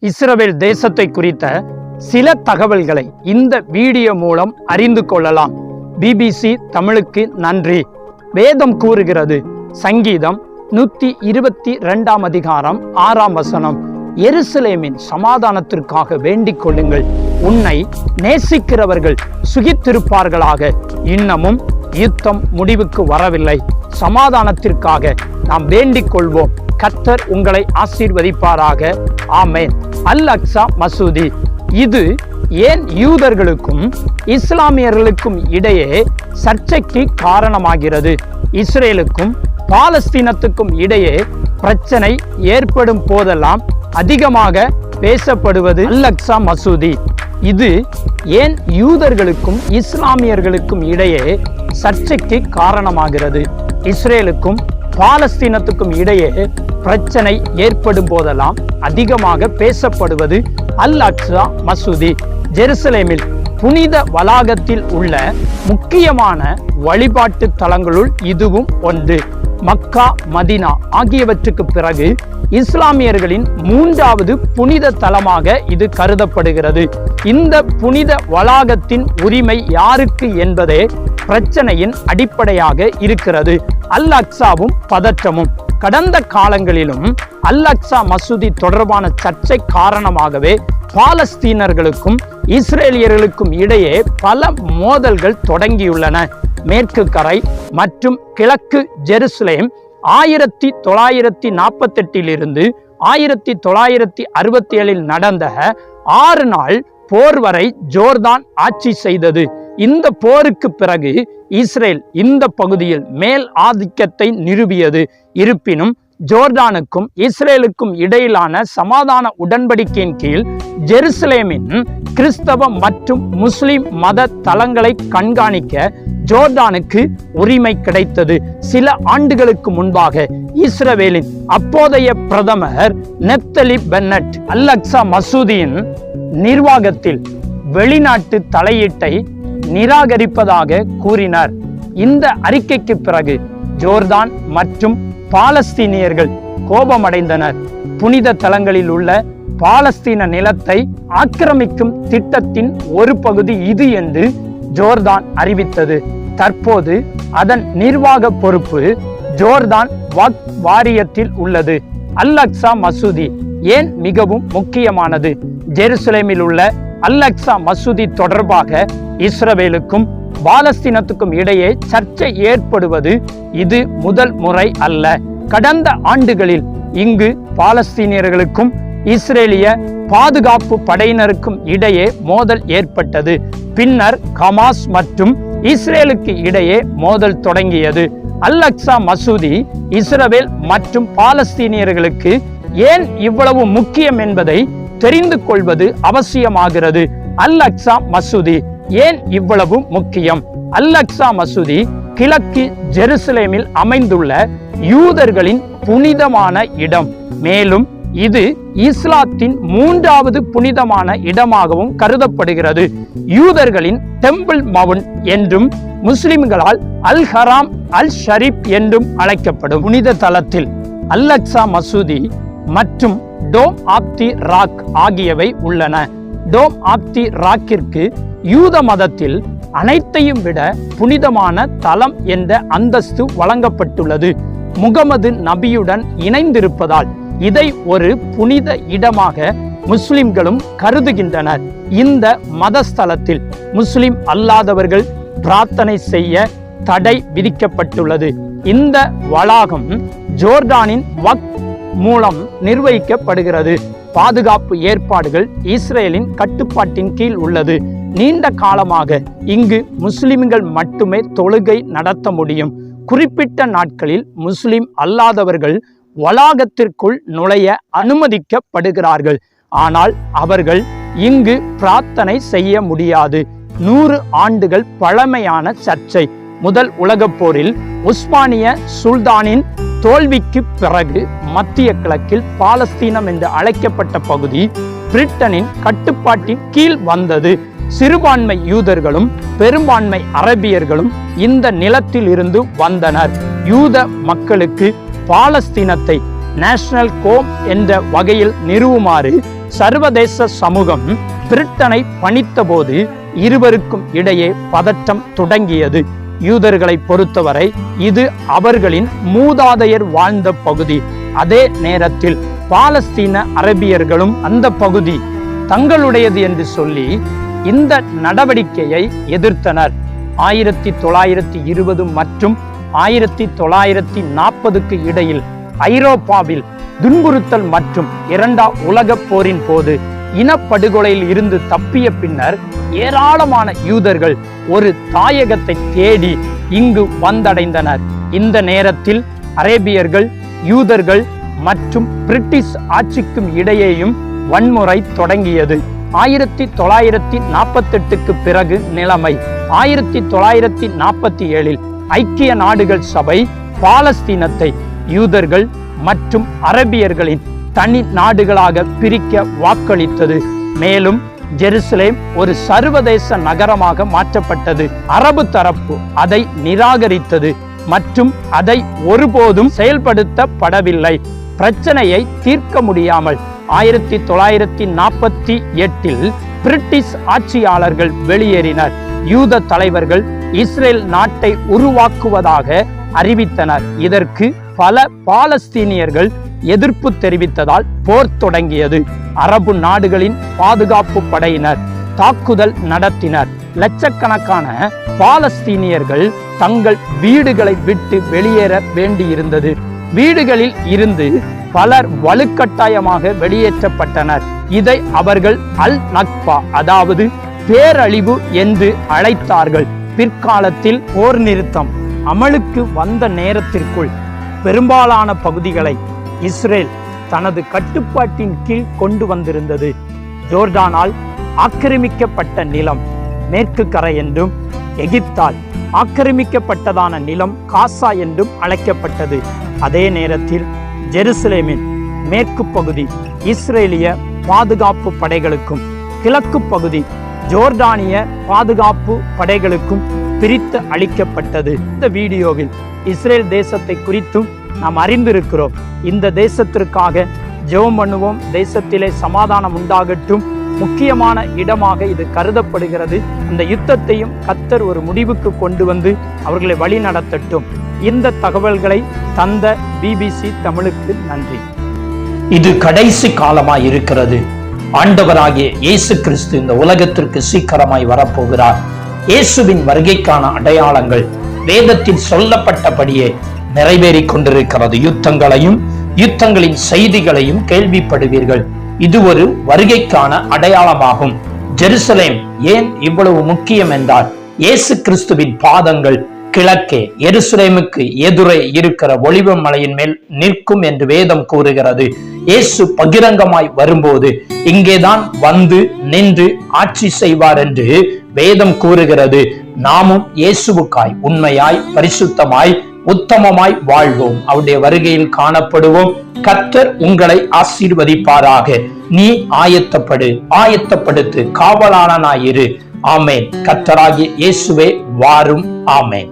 இஸ்ரவேல் தேசத்தை குறித்த சில தகவல்களை இந்த வீடியோ மூலம் அறிந்து கொள்ளலாம். பிபிசி தமிழுக்கு நன்றி. வேதம் கூறுகிறது சங்கீதம் நூத்தி இருபத்தி ரெண்டாம் அதிகாரம் ஆறாம் வசனம். எருசலேமின் சமாதானத்திற்காக வேண்டிக் கொள்ளுங்கள். உன்னை நேசிக்கிறவர்கள் சுகித்திருப்பார்களாக. இன்னமும் யுத்தம் முடிவுக்கு வரவில்லை. சமாதானத்திற்காக நாம் வேண்டிக் கொள்வோம். கத்தர் உங்களை ஆசீர்வதிப்பாராக. ஆமேன். அல் அக்ஸா மசூதி. இது ஏன் யூதர்களுக்கும் இஸ்லாமியர்களுக்கும் இடையே சர்ச்சைக்கு காரணமாகிறது? இஸ்ரேலுக்கும் பாலஸ்தீனத்துக்கும் இடையே பிரச்சனை ஏற்படும் போதெல்லாம் அதிகமாக பேசப்படுவது அல் அக்ஸா மசூதி. இது ஏன் யூதர்களுக்கும் இஸ்லாமியர்களுக்கும் இடையே சர்ச்சைக்கு காரணமாகிறது? இஸ்ரேலுக்கும் பாலஸ்தீனத்துக்கும் இடையே பிரச்சனை ஏற்படும் போதெல்லாம் அதிகமாக பேசப்படுவது அல் அக்ஸா மசூதி. ஜெருசலேமில் புனித வளாகத்தில் உள்ள முக்கியமான வழிபாட்டு தலங்களுள் இதுவும் ஒன்று. மக்கா மதினா ஆகியவற்றுக்கு பிறகு இஸ்லாமியர்களின் மூன்றாவது புனித தலமாக இது கருதப்படுகிறது. இந்த புனித வளாகத்தின் உரிமை யாருக்கு என்பதே பிரச்சனையின் அடிப்படையாக இருக்கிறது. அல் அக்ஸாவும் பதற்றமும். கடந்த காலங்களிலும் அல் அக்ஸா மசூதி தொடர்பான சர்ச்சை காரணமாகவே பாலஸ்தீனர்களுக்கும் இஸ்ரேலியர்களுக்கும் இடையே பல மோதல்கள் தொடங்கியுள்ளன. மேற்கு கரை மற்றும் கிழக்கு ஜெருசலேம் ஆயிரத்தி தொள்ளாயிரத்தி நாற்பத்தெட்டிலிருந்து ஆயிரத்தி தொள்ளாயிரத்தி அறுபத்தி ஏழில் நடந்த ஆறு நாள் போர் வரை ஜோர்தான் ஆட்சி செய்தது. இந்த போருக்கு பிறகு இஸ்ரேல் இந்த பகுதியில் மேல் ஆதிக்கத்தை நிறுவியது. இருப்பினும் ஜோர்டானுக்கும் இஸ்ரேலுக்கும் இடையிலான சமாதான உடன்படிக்கையின் கீழ் ஜெருசலேமின் கிறிஸ்தவ மற்றும் முஸ்லிம் மத தலங்களை கண்காணிக்க ஜோர்டானுக்கு உரிமை கிடைத்தது. சில ஆண்டுகளுக்கு முன்பாக இஸ்ரவேலின் அப்போதைய பிரதமர் நெப்தலி பென்னட் அல்லக்சா மசூதியின் நிர்வாகத்தில் வெளிநாட்டு தலையீட்டை நிராகரிப்பதாக கூறினார். இந்த அறிக்கைக்கு பிறகு ஜோர்தான் மற்றும் பாலஸ்தீனியர்கள் கோபமடைந்தனர். புனித தலங்களில் உள்ள பாலஸ்தீன நிலத்தை ஆக்கிரமிக்கும் திட்டத்தின் ஒரு பகுதி இது என்று ஜோர்தான் அறிவித்தது. தற்போது அதன் நிர்வாக பொறுப்பு ஜோர்தான் வக் வாரியத்தில் உள்ளது. அல் அக்ஸா மசூதி ஏன் மிகவும் முக்கியமானது? ஜெருசலேமில் உள்ள அல் அக்ஸா மசூதி தொடர்பாக இஸ்ரவேலுக்கும் பாலஸ்தீனத்துக்கும் இடையே சர்ச்சை ஏற்படுவது இது முதல் முறை அல்ல. கடந்த ஆண்டுகளில் இங்கு பாலஸ்தீனியர்களுக்கும் இஸ்ரேலிய பாதுகாப்பு படையினருக்கும் இடையே மோதல் ஏற்பட்டது. பின்னர் ஹமாஸ் மற்றும் இஸ்ரேலுக்கு இடையே மோதல் தொடங்கியது. அல் அக்சா மசூதி இஸ்ரவேல் மற்றும் பாலஸ்தீனியர்களுக்கு ஏன் இவ்வளவு முக்கியம் என்பதை தெரிந்து கொள்வது அவசியமாகிறது. அல் அக்சா மசூதி ஏன் இவ்வளவு முக்கியம்? அல் அக்ஸா மசூதி கிழக்கு ஜெருசலேமில் அமைந்துள்ள யூதர்களின் புனிதமான இடம். மேலும் இது இஸ்லாத்தின் மூன்றாவது புனிதமான இடமாகவும் கருதப்படுகிறது. யூதர்களின் டெம்பிள் மவுண்ட் என்றும் முஸ்லிம்களால் அல் ஹராம் அல் ஷரீப் என்றும் அழைக்கப்படும். புனித தலத்தில் அல் அக்ஸா மசூதி மற்றும் டோம் ஆப்தி ராக் ஆகியவை உள்ளன. டோம் ஆப்தி ராக்கிற்கு யூத மதத்தில் அனைத்தையும் விட புனிதமான தலம் என்ற அந்தஸ்து வழங்கப்பட்டுள்ளது. முகமது நபியுடன் இணைந்திருப்பதால் இதை ஒரு புனித இடமாக முஸ்லிம்களும் கருதுகின்றனர். இந்த மதஸ்தலத்தில் முஸ்லிம் அல்லாதவர்கள் பிரார்த்தனை செய்ய தடை விதிக்கப்பட்டுள்ளது. இந்த வளாகம் ஜோர்டானின் வக் மூலம் நிர்வகிக்கப்படுகிறது. பாதுகாப்பு ஏற்பாடுகள் இஸ்ரேலின் கட்டுப்பாட்டின் கீழ் உள்ளது. நீண்ட காலமாக இங்கு முஸ்லிம்கள் மட்டுமே தொழுகை நடத்த முடியும். குறிப்பிட்ட நாட்களில் முஸ்லிம் அல்லாதவர்கள் வளாகத்திற்குள் நுழைய அனுமதிக்கப்படுகிறார்கள். ஆனால் அவர்கள் இங்கு பிரார்த்தனை செய்ய முடியாது. நூறு ஆண்டுகள் பழமையான சர்ச்சை. முதல் உலகப் போரில் உஸ்மானிய சுல்தானின் தோல்விக்கு பிறகு மத்திய கிழக்கில் பாலஸ்தீனம் என்று அழைக்கப்பட்ட பகுதி பிரிட்டனின் கட்டுப்பாட்டின் கீழ் வந்தது. சிறுபான்மை யூதர்களும் பெரும்பான்மை அரபியர்களும் இந்த நிலத்தில் இருந்து வந்தனர். யூத மக்களுக்கு பாலஸ்தீனத்தை நேஷனல் கோம் என்ற வகையில் நிறுவுமாறு சர்வதேச சமூகம் பிரிட்டனை பணித்தபோது இருவருக்கும் இடையே பதற்றம் தொடங்கியது. யூதர்களை பொறுத்தவரை இது அவர்களின் மூதாதையர் வாழ்ந்த பகுதி. அதே நேரத்தில் பாலஸ்தீன அரபியர்களும் அந்த பகுதி தங்களுடையது என்று சொல்லி இந்த நடவடிக்கையை எதிர்த்தனர். ஆயிரத்தி தொள்ளாயிரத்தி இருபது மற்றும் ஆயிரத்தி தொள்ளாயிரத்தி நாற்பதுக்கு இடையில் ஐரோப்பாவில் துன்புறுத்தல் மற்றும் இரண்டாம் உலகப் போரின் போது இனப்படுகொலையில் இருந்து தப்பிய பின்னர் ஏராளமான யூதர்கள் ஒரு தாயகத்தை தேடி இங்கு வந்தடைந்தனர். இந்த நேரத்தில் அரேபியர்கள் யூதர்கள் மற்றும் பிரிட்டிஷ் ஆட்சிக்கும் இடையேயும் வன்முறை தொடங்கியது. ஆயிரத்தி தொள்ளாயிரத்தி நாற்பத்தெட்டுக்கு பிறகு நிலைமை. ஆயிரத்தி தொள்ளாயிரத்தி நாற்பத்தி ஏழில் ஐக்கிய நாடுகள் சபை பாலஸ்தீனத்தை யூதர்கள் மற்றும் அரபியர்களின் தனி நாடுகளாக பிரிக்க வாக்களித்தது. மேலும் ஜெருசலேம் ஒரு சர்வதேச நகரமாக மாற்றப்பட்டது. அரபு தரப்பு அதை நிராகரித்தது மற்றும் அதை ஒருபோதும் செயல்படுத்தப்படவில்லை. பிரச்சனையை தீர்க்க முடியாமல் ஆயிரத்தி தொள்ளாயிரத்தி நாற்பத்தி எட்டில் பிரிட்டிஷ் ஆட்சியாளர்கள் வெளியேறினர். யூத தலைவர்கள் இஸ்ரேல் நாட்டை உருவாக்குவதாக அறிவித்தனர். இதற்கு பல பாலஸ்தீனியர்கள் எதிர்ப்பு தெரிவித்ததால் போர் தொடங்கியது. அரபு நாடுகளின் பாதுகாப்பு படையினர் தாக்குதல் நடத்தினர். லட்சக்கணக்கான பாலஸ்தீனியர்கள் தங்கள் வீடுகளை விட்டு வெளியேற வேண்டியிருந்தது. வீடுகளில் இருந்து பலர் வலுக்கட்டாயமாக வெளியேற்றப்பட்டனர். இதை அவர்கள் அல் நக்பா அதாவது பேரழிவு என்று அழைத்தார்கள். பிற்காலத்தில் போர் நிறுத்தம் அமலுக்கு வந்த நேரத்திற்குள் பெரும்பாலான பகுதிகளை இஸ்ரேல் தனது கட்டுப்பாட்டின் கீழ் கொண்டு வந்திருந்தது. ஜோர்டானால் ஆக்கிரமிக்கப்பட்ட நிலம் மேற்கு கரை என்றும் எகிப்தால் ஆக்கிரமிக்கப்பட்டதான நிலம் காசா என்றும் அழைக்கப்பட்டது. அதே நேரத்தில் ஜெருசலேமின் மேற்கு பகுதி இஸ்ரேலிய பாதுகாப்பு படைகளுக்கும் கிழக்கு பகுதி ஜோர்டானிய பாதுகாப்பு படைகளுக்கும் பிரித்து அளிக்கப்பட்டது. இந்த வீடியோவில் இஸ்ரேல் தேசத்தை குறித்தும் நாம் அறிந்திருக்கிறோம். இந்த தேசத்திற்காக ஜெபம் பண்ணுவோம். தேசத்திலே சமாதானம் உண்டாகட்டும். முக்கியமான இடமாக இது கருதப்படுகிறது. அந்த யுத்தத்தையும் கத்தர் ஒரு முடிவுக்கு கொண்டு வந்து அவர்களை வழி நடத்தட்டும் இந்த தகவல்களை தந்த பிபிசி தமிழுக்கு நன்றி. இது கடைசி காலமாய் இருக்கிறது. ஆண்டவராகிய இயேசு கிறிஸ்து இந்த உலகத்திற்கு சீக்கிரமாய் வரப்போகிறார். இயேசுவின் வருகைக்கான அடையாளங்கள் வேதத்தில் சொல்லப்பட்டபடியே நிறைவேறிக் கொண்டிருக்கிறது. யுத்தங்களையும் யுத்தங்களின் செய்திகளையும் கேள்விப்படுவீர்கள். இது ஒரு வருகைக்கான அடையாளமாகும். ஜெருசலேம் ஏன் இவ்வளவு முக்கியம் என்றால் இயேசு கிறிஸ்துவின் பாதங்கள் கிழக்கே எருசுலேமுக்கு எதிரே இருக்கிற ஒளிவ மலையின் மேல் நிற்கும் என்று வேதம் கூறுகிறது. இயேசு பகிரங்கமாய் வரும்போது இங்கேதான் வந்து நின்று ஆட்சி செய்வார் என்று வேதம் கூறுகிறது. நாமும் இயேசுவுக்காய் உண்மையாய் பரிசுத்தமாய் உத்தமமாய் வாழ்வோம். அவருடைய வருகையில் காணப்படுவோம். கர்த்தர் உங்களை ஆசீர்வதிப்பாராக. நீ ஆயத்தப்படு ஆயத்தப்படுத்து காவலாளனாயிரு. ஆமேன். கத்தராகிய இயேசுவே வாரும். ஆமேன்.